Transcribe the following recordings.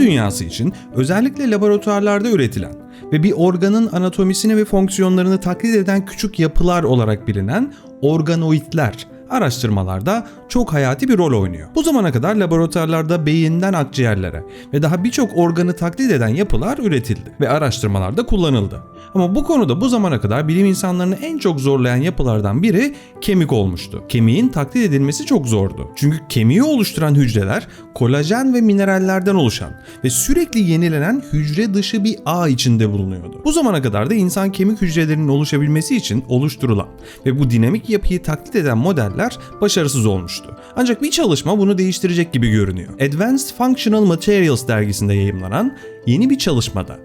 dünyası için özellikle laboratuvarlarda üretilen ve bir organın anatomisini ve fonksiyonlarını taklit eden küçük yapılar olarak bilinen organoidler araştırmalarda çok hayati bir rol oynuyor. Bu zamana kadar laboratuvarlarda beyinden akciğerlere ve daha birçok organı taklit eden yapılar üretildi ve araştırmalarda kullanıldı. Ama bu konuda bu zamana kadar bilim insanlarını en çok zorlayan yapılardan biri kemik olmuştu. Kemiğin taklit edilmesi çok zordu. Çünkü kemiği oluşturan hücreler kolajen ve minerallerden oluşan ve sürekli yenilenen hücre dışı bir ağ içinde bulunuyordu. Bu zamana kadar da insan kemik hücrelerinin oluşabilmesi için oluşturulan ve bu dinamik yapıyı taklit eden modeller başarısız olmuştu. Ancak bir çalışma bunu değiştirecek gibi görünüyor. Advanced Functional Materials dergisinde yayımlanan yeni bir çalışmada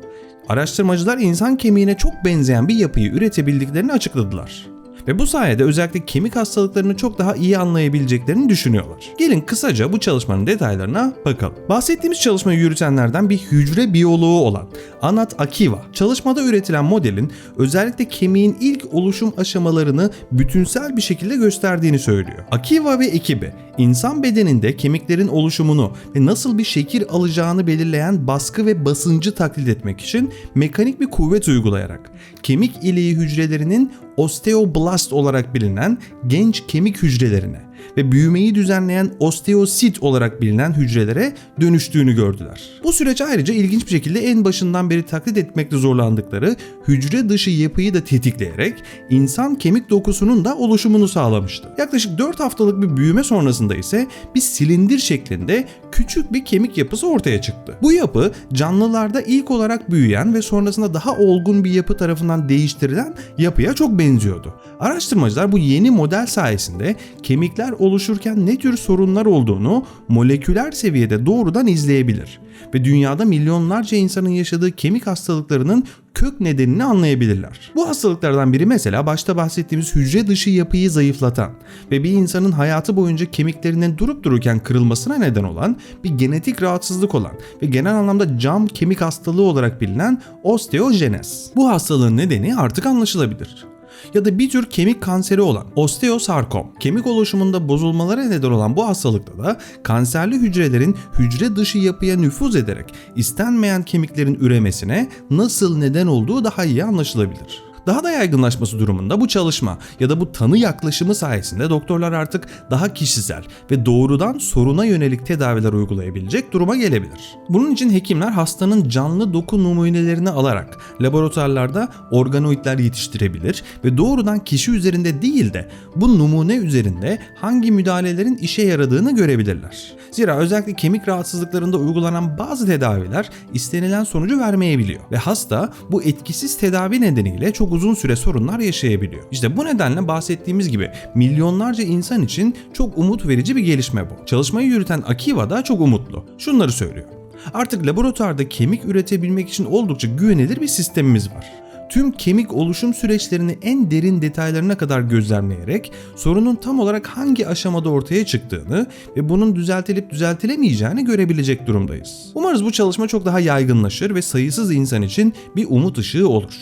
araştırmacılar insan kemiğine çok benzeyen bir yapıyı üretebildiklerini açıkladılar. Ve bu sayede özellikle kemik hastalıklarını çok daha iyi anlayabileceklerini düşünüyorlar. Gelin kısaca bu çalışmanın detaylarına bakalım. Bahsettiğimiz çalışmayı yürütenlerden bir hücre biyoloğu olan Anat Akiva, çalışmada üretilen modelin özellikle kemiğin ilk oluşum aşamalarını bütünsel bir şekilde gösterdiğini söylüyor. Akiva ve ekibi insan bedeninde kemiklerin oluşumunu ve nasıl bir şekil alacağını belirleyen baskı ve basıncı taklit etmek için mekanik bir kuvvet uygulayarak kemik iliği hücrelerinin osteoblast olarak bilinen genç kemik hücrelerine ve büyümeyi düzenleyen osteosit olarak bilinen hücrelere dönüştüğünü gördüler. Bu süreç ayrıca ilginç bir şekilde en başından beri taklit etmekte zorlandıkları hücre dışı yapıyı da tetikleyerek insan kemik dokusunun da oluşumunu sağlamıştı. Yaklaşık 4 haftalık bir büyüme sonrasında ise bir silindir şeklinde küçük bir kemik yapısı ortaya çıktı. Bu yapı canlılarda ilk olarak büyüyen ve sonrasında daha olgun bir yapı tarafından değiştirilen yapıya çok benziyordu. Araştırmacılar bu yeni model sayesinde kemikler oluşurken ne tür sorunlar olduğunu moleküler seviyede doğrudan izleyebilir ve dünyada milyonlarca insanın yaşadığı kemik hastalıklarının kök nedenini anlayabilirler. Bu hastalıklardan biri mesela başta bahsettiğimiz hücre dışı yapıyı zayıflatan ve bir insanın hayatı boyunca kemiklerinin durup dururken kırılmasına neden olan bir genetik rahatsızlık olan ve genel anlamda cam kemik hastalığı olarak bilinen osteojenez. Bu hastalığın nedeni artık anlaşılabilir ya da bir tür kemik kanseri olan osteosarkom. Kemik oluşumunda bozulmalara neden olan bu hastalıkta da kanserli hücrelerin hücre dışı yapıya nüfuz ederek istenmeyen kemiklerin üremesine nasıl neden olduğu daha iyi anlaşılabilir. Daha da yaygınlaşması durumunda bu çalışma ya da bu tanı yaklaşımı sayesinde doktorlar artık daha kişisel ve doğrudan soruna yönelik tedaviler uygulayabilecek duruma gelebilir. Bunun için hekimler hastanın canlı doku numunelerini alarak laboratuvarlarda organoidler yetiştirebilir ve doğrudan kişi üzerinde değil de bu numune üzerinde hangi müdahalelerin işe yaradığını görebilirler. Zira özellikle kemik rahatsızlıklarında uygulanan bazı tedaviler istenilen sonucu vermeyebiliyor ve hasta bu etkisiz tedavi nedeniyle çok uzun süre sorunlar yaşayabiliyor. İşte bu nedenle bahsettiğimiz gibi milyonlarca insan için çok umut verici bir gelişme bu. Çalışmayı yürüten Akiva da çok umutlu. Şunları söylüyor. Artık laboratuvarda kemik üretebilmek için oldukça güvenilir bir sistemimiz var tüm kemik oluşum süreçlerini en derin detaylarına kadar gözlemleyerek sorunun tam olarak hangi aşamada ortaya çıktığını ve bunun düzeltilip düzeltilemeyeceğini görebilecek durumdayız. Umarız bu çalışma çok daha yaygınlaşır ve sayısız insan için bir umut ışığı olur.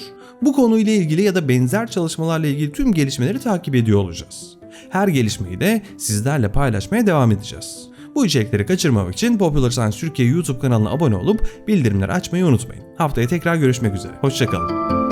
Bu konuyla ilgili ya da benzer çalışmalarla ilgili tüm gelişmeleri takip ediyor olacağız. Her gelişmeyi de sizlerle paylaşmaya devam edeceğiz. Bu içerikleri kaçırmamak için Popular Science Türkiye YouTube kanalına abone olup bildirimleri açmayı unutmayın. Haftaya tekrar görüşmek üzere. Hoşçakalın.